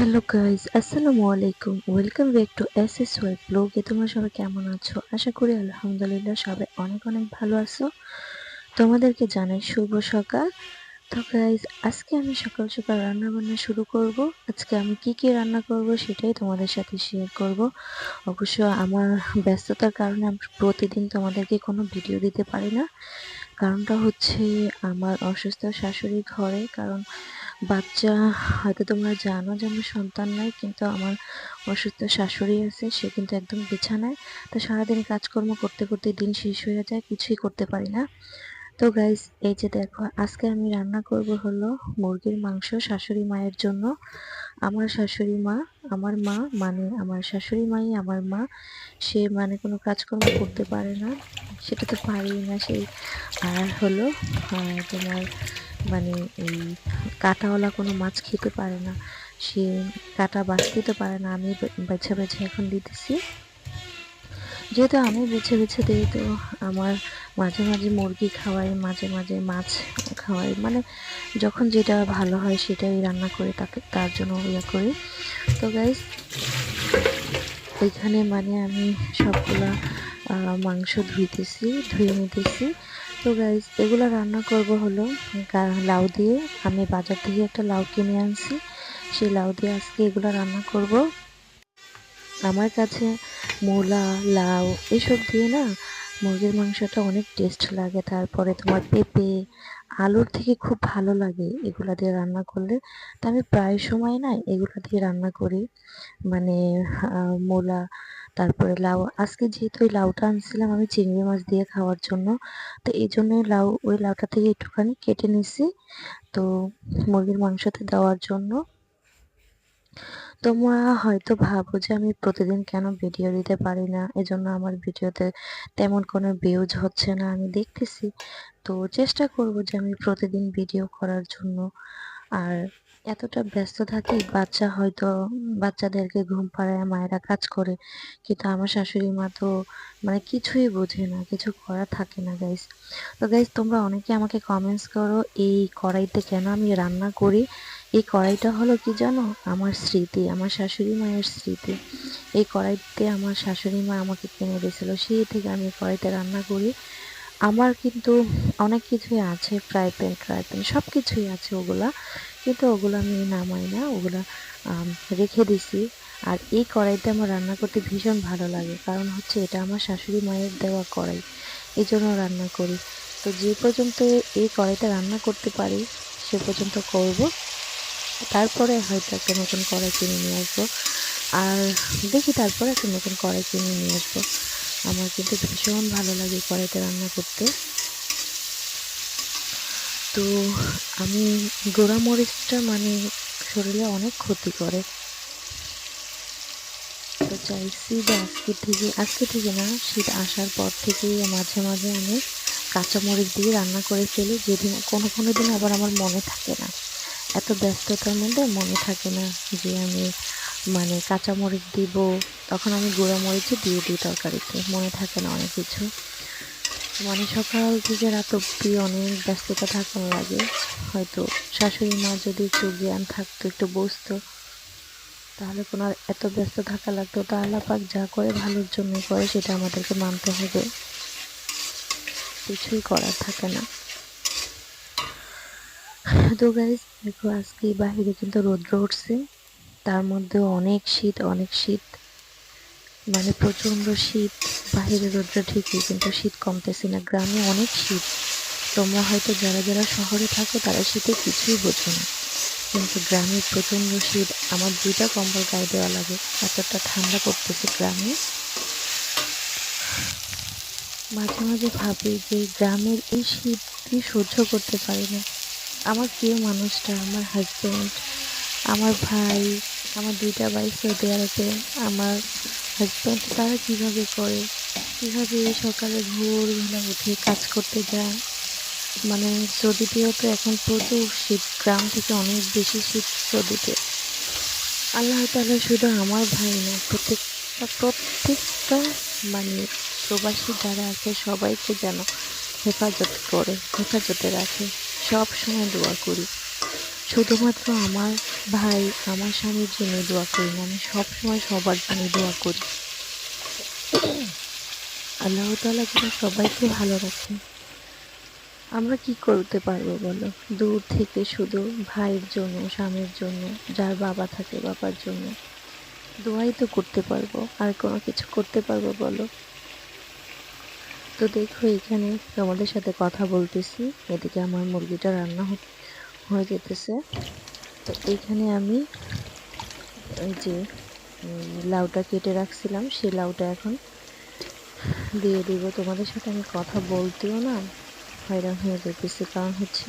Hello guys আসসালামু আলাইকুম welcome back to S S Y ব্লগে তোমরা সবাই কেমন আছো? আশা করি আলহামদুলিল্লাহ সবাই অনেক অনেক ভালো আছো। তোমাদেরকে জানাই শুভ সকাল। তো গাইজ আজকে আমি সকাল সকাল রান্না বান্না শুরু করব। আজকে আমি কি কি রান্না করব সেটাই তোমাদের সাথে শেয়ার করব। অবশ্য আমার ব্যস্ততার কারণে আমি প্রতিদিন তোমাদেরকে কোনো ভিডিও দিতে পারি না। কারণটা হচ্ছে আমার অসুস্থ শাশুড়ি ঘরে, কারণ বাচ্চা, হয়তো তোমরা জানো যে আমার সন্তান নাই, কিন্তু আমার অসুস্থ শাশুড়ি আছে, সে কিন্তু একদম বিছানায়। তো সারাদিন কাজকর্ম করতে করতে দিন শেষ হয়ে যায়, কিছুই করতে পারি না। তো গাইজ এই যে দেখো, আজকে আমি রান্না করব হলো মুরগির মাংস শাশুড়ি মায়ের জন্য। আমার শাশুড়ি মা, আমার মা মানে আমার শাশুড়ি মাই, আমার মা, সে মানে কোনো কাজকর্ম করতে পারে না। সেটা তো পারি না সেই আর হলো তোমার মানে এই কাঁটাওয়ালা কোনো মাছ খেতে পারে না। সে কাটা বাঁচতে পারে না। আমি বেছে বেছে এখন দিতেছি। যেহেতু আমি বেছে বেছে দিই, তো আমার মাঝে মাঝে মুরগি খাওয়াই, মাঝে মাঝে মাছ খাওয়াই। মানে যখন যেটা ভালো হয় সেটাই রান্না করে, তাকে, তার জন্য ইয়ে করি। তো গাইজ এখানে মানে আমি সবগুলা মাংস ধুইতেছি, ধুয়ে নিতেছি। তো গাইজ এগুলো রান্না করব হলো লাউ দিয়ে। আমি বাজার থেকে একটা লাউ কিনে আনছি। সেই লাউ দিয়ে আজকে এগুলো রান্না করব। আমার কাছে মূলা, লাউ এসব দিয়ে না মুরগির মাংসটা অনেক টেস্ট লাগে। তারপরে তোমার পেঁপে, আলুর থেকে খুব ভালো লাগে এগুলা দিয়ে রান্না করলে। তো আমি প্রায় সময় না এগুলা দিয়ে রান্না করি। মানে মূলা তারপরে লাউ, আজকে যেহেতু ওই লাউটা আনছিলাম আমি চিংড়ি মাছ দিয়ে খাওয়ার জন্য, তো এই জন্য লাউ, ওই লাউটা থেকে একটুখানি কেটে নিছি, তো মুরগির মাংসতে দেওয়ার জন্য। তোমরা হয়তো ভাবো যে আমি প্রতিদিন কেন ভিডিও দিতে পারি না, এজন্য আমার ভিডিওতে তেমন কোনো ভিউজ হচ্ছে না, আমি দেখতেছি। তো চেষ্টা করব যে আমি প্রতিদিন ভিডিও করার জন্য। আর এতটা ব্যস্ত থাকি, বাচ্চা হয়তো বাচ্চাদেরকে ঘুম পাড়ায় মায়েরা কাজ করে, কিন্তু আমার শাশুড়ি মা তো মানে কিছুই বোঝে না, কিছু করা থাকে না গাইস তো গাইস তোমরা অনেকে আমাকে কমেন্টস করো, এই কড়াইতে কেন আমি রান্না করি? এই কড়াইটা হলো কি জানো? আমার স্মৃতি, আমার শাশুড়ি মায়ের স্মৃতি। এই কড়াইতে আমার শাশুড়ি মা আমাকে কিনে দিয়েছিল, সেই থেকে আমি কড়াইতে রান্না করি। আমার কিন্তু অনেক কিছুই আছে ফ্রাই প্যান ফ্রাই প্যান সব কিছুই আছে ওগুলা। কিন্তু ওগুলো আমি নামাই না, ওগুলা রেখে দিছি। আর এই কড়াইতে আমার রান্না করতে ভীষণ ভালো লাগে, কারণ হচ্ছে এটা আমার শাশুড়ি মায়ের দেওয়া কড়াই। এই জন্য রান্না করি। তো যে পর্যন্ত এই কড়াইটা রান্না করতে পারি, সে পর্যন্ত করব। তারপরে হয়তো একটা নতুন কড়াই কিনে নিয়ে আসব। আর দেখি তারপরে একটা নতুন কড়াই কিনে নিয়ে আসব। আমার কিন্তু ভীষণ ভালো লাগে কড়াইতে রান্না করতে। তো আমি গোড়া মরিচটা মানে শরীরে অনেক ক্ষতি করে। তো চাইছি যে আজকে থেকে আজকে থেকে না, শীত আসার পর থেকে মাঝে মাঝে আমি কাঁচামরিচ দিয়ে রান্না করে ফেলি। যেদিন, কোনো কোনো দিন আবার আমার মনে থাকে না। এত ব্যস্ততার মধ্যে মনে থাকে না যে আমি মানে কাঁচামরিচ দিব, তখন আমি গুঁড়া মরিচও দিয়ে দিই তরকারিতে, মনে থাকে না অনেক কিছু। মানে সকাল থেকে রাত অব্দি অনেক ব্যস্ততা থাকার লাগে, হয়তো শাশুড়ি মা যদি একটু জ্ঞান থাকতো, একটু বসতো তাহলে কোনো এত ব্যস্ত থাকা লাগতো। তা আল্লাপাক যা করে ভালোর জন্য করে, সেটা আমাদেরকে মানতে হবে। কিছুই করার থাকে না। তো গাইজ দেখো আজকে বাহিরে কিন্তু রৌদ্র উঠছে। তার মধ্যেও অনেক শীত অনেক শীত। মানে প্রচণ্ড শীত, বাহিরে রৌদ্র ঠিকই, কিন্তু শীত কমতেছে না। গ্রামে অনেক শীত। তোমরা হয়তো যারা যারা শহরে থাকো, তারা শীতে কিছুই বোঝো না। কিন্তু গ্রামে প্রচণ্ড শীত, আমার দুইটা কম্বল গায়ে দেওয়া লাগে। এতটা ঠান্ডা পড়তেছে গ্রামে। মাঝে মাঝে ভাবি যে গ্রামের এই শীত কি সহ্য করতে পারি না। আমার প্রিয় মানুষটা, আমার হাজব্যান্ড আমার ভাই আমার দুইটা ভাই সৌদি আরবে আমার হাজব্যান্ড তারা কীভাবে করে? কীভাবে সকালে ভোরবেলা উঠে কাজ করতে যায়? মানে সৌদিতেও তো এখন প্রচুর শীত, গ্রাম থেকে অনেক বেশি শীত সৌদিতে আল্লাহ তালা শুধু আমার ভাই না, প্রত্যেকটা প্রত্যেকটা মানে প্রবাসী যারা আছে সবাইকে যেন হেফাজত করে, হেফাজতে রাখে। সব সময় দোয়া করি। শুধুমাত্র আমার ভাই, আমার স্বামীর জন্য দোয়া করি। না আমি সবসময় সবার জন্য দোয়া করি। আল্লাহ তাআলা যেন সবাইকে ভালো রাখে। আমরা কি করতে পারব বলো? দূর থেকে শুধু ভাইয়ের জন্য, স্বামীর জন্য, যার বাবা থাকে বাবার জন্য দোয়াই তো করতে পারব। আর কোনো কিছু করতে পারব বলো? তো দেখো, এখানে তোমাদের সাথে কথা বলতেছি। এদিকে আমার মুরগিটা রান্না হ- হয়ে যেতেছে। তো এখানে আমি ওই যে লাউটা কেটে রাখছিলাম। সেই লাউটা এখন দিয়ে দিব। তোমাদের সাথে আমি কথা বলতেও না হয়রান হয়ে যেতেছি। কারণ হচ্ছে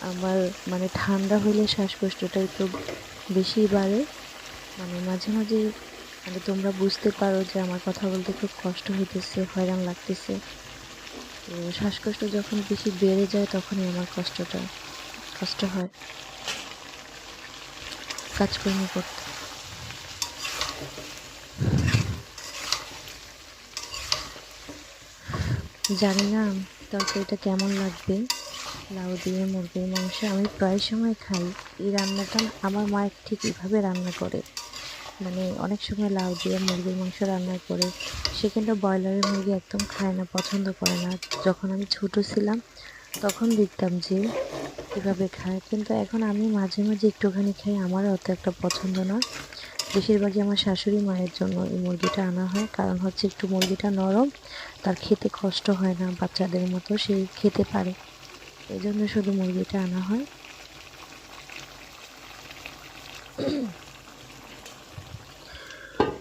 আমার মানে ঠান্ডা হলে শ্বাসকষ্টটা একটু বেশি বাড়ে। মানে মাঝে মাঝে মানে তোমরা বুঝতে পারো যে আমার কথা বলতে খুব কষ্ট হইতেছে, হয়রান লাগতেছে। তো শ্বাসকষ্ট যখন বেশি বেড়ে যায় তখনই আমার কষ্টটা কষ্ট হয়। কাজকর্ম করতে। জানি না তরকারিটা কেমন লাগবে? লাউ দিয়ে মুরগির মাংস আমি প্রায় সময় খাই। এই রান্নাটা আমার মা ঠিক এইভাবে রান্না করে। মানে অনেক সময় লাউ দিয়ে মুরগির মাংস রান্না করে। সে কিন্তু ব্রয়লারের মুরগি একদম খায় না, পছন্দ করে না। যখন আমি ছোট ছিলাম, তখন দেখতাম যে কীভাবে খায়। কিন্তু এখন আমি মাঝে মাঝে একটুখানি খাই, আমারও অত একটা পছন্দ না। বেশিরভাগই আমার শাশুড়ি মায়ের জন্য এই মুরগিটা আনা হয়। কারণ হচ্ছে একটু মুরগিটা নরম, তার খেতে কষ্ট হয় না বাচ্চাদের মতো, সে খেতে পারে। এই জন্য শুধু মুরগিটা আনা হয়।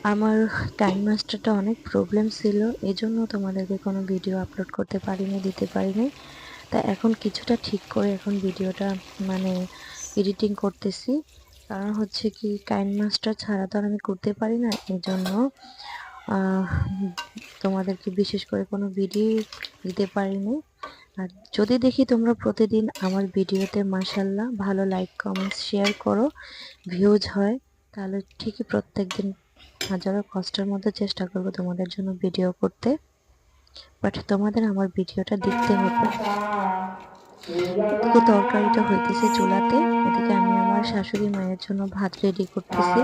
আমার টাইম মাস্টারটা অনেক প্রবলেম ছিল এই জন্য তোমাদেরকে কোনো ভিডিও আপলোড করতে পারিনি, দিতে পারিনি। তা এখন কিছুটা ঠিক করে এখন ভিডিওটা মানে এডিটিং করতেছি। কারণ হচ্ছে কি কাইন মাস্টার ছাড়া তো আর আমি করতে পারি না। এই জন্য তোমাদেরকে বিশেষ করে কোনো ভিডিও দিতে পারিনি। আর যদি দেখি তোমরা প্রতিদিন আমার ভিডিওতে মাসাল্লাহ ভালো লাইক কমেন্টস শেয়ার করো ভিউজ হয়, তাহলে ঠিকই প্রত্যেক দিন হাজারো কষ্টের মধ্যে চেষ্টা করব তোমাদের জন্য ভিডিও করতে। বাট তোমাদের আমার ভিডিওটা দেখতে হবে। এদিকে তরকারিটা হইতেছে চুলাতে। এদিকে আমি আমার শাশুড়ি মায়ের জন্য ভাত রেডি করতেছি।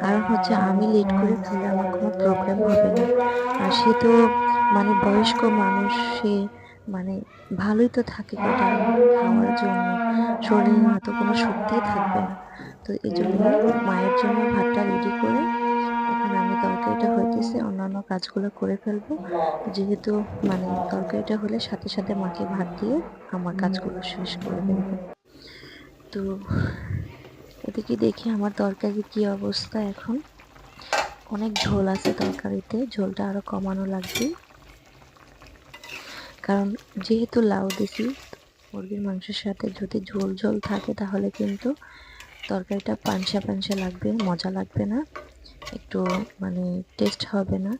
কারণ হচ্ছে আমি লেট করে খেলে আমার কোনো প্রবলেম হবে না। আর সে তো মানে বয়স্ক মানুষ, সে মানে ভালোই তো থাকে কটা খাওয়ার জন্য। শরীরে হয়তো কোনো শক্তিই থাকবে না। তো এই জন্য মায়ের জন্য ভাতটা রেডি করে এখন আমি তরকারিটা হইতেছে অন্যান্য কাজগুলো করে ফেলব। যেহেতু মানে তরকারিটা হলে সাথে সাথে মাকে ভাত দিয়ে আমার কাজগুলো শেষ করে ফেলব। তো এদিকে দেখি আমার তরকারির কি অবস্থা এখন। অনেক ঝোল আছে তরকারিতে, ঝোলটা আরও কমানো লাগবে। কারণ যেহেতু লাউ দিছি মুরগির মাংসের সাথে যদি ঝোল ঝোল থাকে তাহলে কিন্তু তরকারিটা পানসা পানসা লাগবে, মজা লাগবে না। একটু মানে টেস্ট হবে না।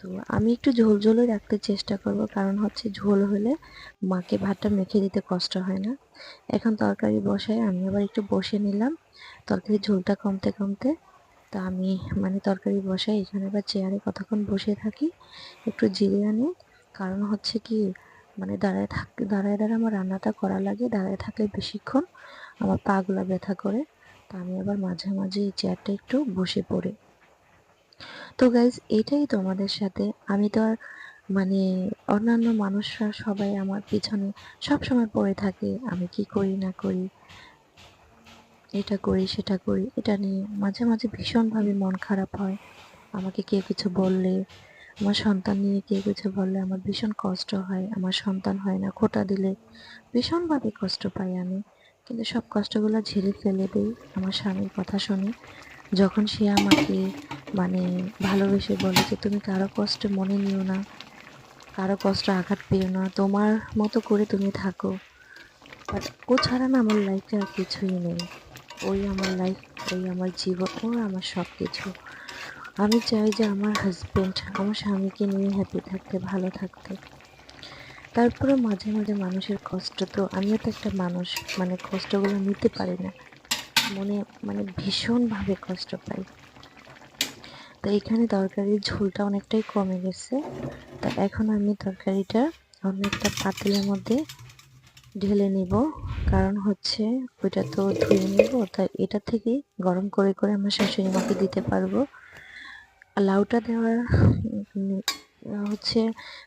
তো আমি একটু ঝোল ঝোলই রাখতে চেষ্টা করব, কারণ হচ্ছে ঝোল হলে মাকে ভাতটা মেখে দিতে কষ্ট হয় না। এখন তরকারি বসায়, আমি আবার একটু বসে নিলাম। তরকারির ঝোলটা কমতে কমতে তা আমি মানে তরকারি বসাই এখানে আবার চেয়ারে কতক্ষণ বসে থাকি একটু জিরে আনি কারণ হচ্ছে কি মানে দাঁড়ায় থাক, দাঁড়ায় দাঁড়ায় আমার রান্নাটা করা লাগে, দাঁড়ায় থাকলে বেশিক্ষণ আমার পাগুলা ব্যথা করে। তা আমি আবার মাঝে মাঝে এই চেয়ারটা একটু বসে পড়ি। তো গাইজ এটাই তোমাদের সাথে। আমি তো আর মানে অন্যান্য মানুষরা সবাই আমার পিছনে সব সময় পড়ে থাকে, আমি কি করি, না করি, এটা করি, সেটা করি, এটা নিয়ে মাঝে মাঝে ভীষণভাবে মন খারাপ হয়। আমাকে কেউ কিছু বললে, আমার সন্তান নিয়ে কেউ কিছু বললে আমার ভীষণ কষ্ট হয়, আমার সন্তান হয় না, খোটা দিলে ভীষণভাবে কষ্ট পাই আমি। কিন্তু সব কষ্টগুলো ঝেড়ে ফেলে দিই, আমার স্বামীর কথা শুনে। যখন সে আমাকে মানে ভালোবেসে বলে যে, তুমি কারও কষ্ট মনে নিও না, কারও কষ্ট আঘাত পেও না, তোমার মতো করে তুমি থাকো। বাট ও ছাড়া না আমার লাইফে আর কিছুই নেই। ওই আমার লাইফ ওই আমার জীবন, ও আমার সব কিছু আমি চাই যে আমার হাজব্যান্ড আমার স্বামীকে নিয়ে হ্যাপি থাকতে, ভালো থাকতে। তারপরে মাঝে মাঝে মানুষের কষ্ট তো, আমিও তো একটা মানুষ মানে কষ্টগুলো নিতে পারি না। মনে মানে ভীষণভাবে কষ্ট পাই। তো এখানে তরকারির ঝোলটা অনেকটাই কমে গেছে। তা এখন আমি তরকারিটা অন্য একটা পাতিলের মধ্যে ঢেলে নিব। কারণ হচ্ছে ওইটা তো ধুয়ে নিব তাই এটা থেকে গরম করে করে আমার শাশুড়ি মাকে দিতে পারব। লাউটা দেওয়ার হচ্ছে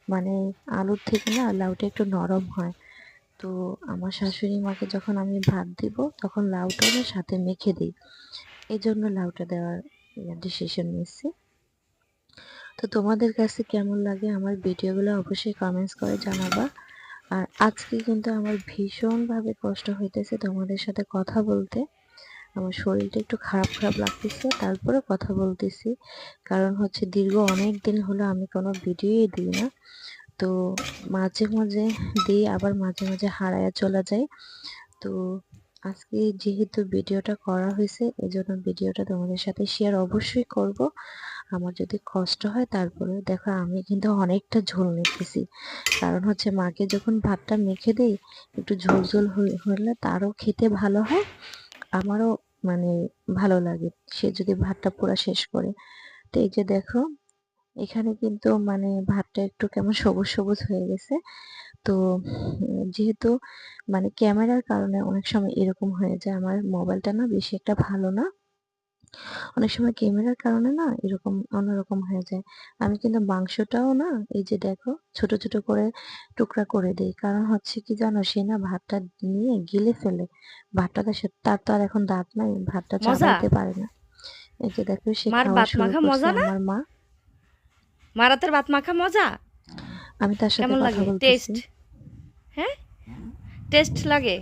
মানে আলুর থেকে না, লাউটা একটু নরম হয়। তো আমার শাশুড়ি মাকে যখন আমি ভাত দিব, তখন লাউটা না সাথে মেখে দিই। এই জন্য লাউটা দেওয়ার ডিসিশন নিয়েছি। তো তোমাদের কাছে কেমন লাগে আমার ভিডিওগুলো অবশ্যই কমেন্টস করে জানাবা। আর আজকে কিন্তু আমার ভীষণভাবে কষ্ট হইতেছে তোমাদের সাথে কথা বলতে। আমার শরীরটা একটু খারাপ খারাপ লাগতেছে তারপরে কথা বলতেছি। কারণ হচ্ছে দীর্ঘ অনেক দিন হলো আমি কোনো ভিডিওই দিই না। তো মাঝে মাঝে দিই আবার মাঝে মাঝে হারায়া চলে যায়। তো আজকে যেহেতু ভিডিওটা করা হয়েছে, এজন্য ভিডিওটা তোমাদের সাথে শেয়ার অবশ্যই করব। আমার যদি কষ্ট হয় তারপরে দেখো আমি কিন্তু অনেকটা ঝোল নিতেছি। কারণ হচ্ছে মাকে যখন ভাতটা মেখে দেই, একটু ঝোল ঝোল হলে তারও খেতে ভালো হয়, আমারও মানে ভালো লাগে। সে যদি ভাতটা পুরো শেষ করে। তো এই যে দেখো এখানে কিন্তু মানে ভাতটা একটু কেমন সবুজ সবুজ হয়ে গেছে। তো যেহেতু মানে ক্যামেরার কারণে অনেক সময় এরকম হয়ে যায় আমার মোবাইলটা না বেশি একটা ভালো না। অনেক সময় ক্যামেরার কারণে না এরকম অন্যরকম হয়ে যায়। আমি কিন্তু মাংসটাও না এই যে দেখো ছোট ছোট করে টুকরা করে দেই। কারণ হচ্ছে কি জানো সে না ভাতটা নিয়ে গিলে ফেলে। ভাতটা তো তার তো আর এখন দাঁত নাই ভাতটা মজা? চাবাইতে পারে না। এই যে দেখো সে খাওয়া শুরু করছে আমার মা। মারাতের ভাত মাখা মজা? আমি তার সাথে কেমন কথা লাগে? টেস্ট হ্যাঁ? টেস্ট লাগে?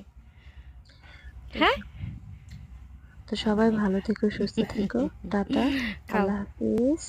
হ্যাঁ? তো সবাই ভালো থেকো সুস্থ থেকো। টাটা। আল্লাহ হাফিজ।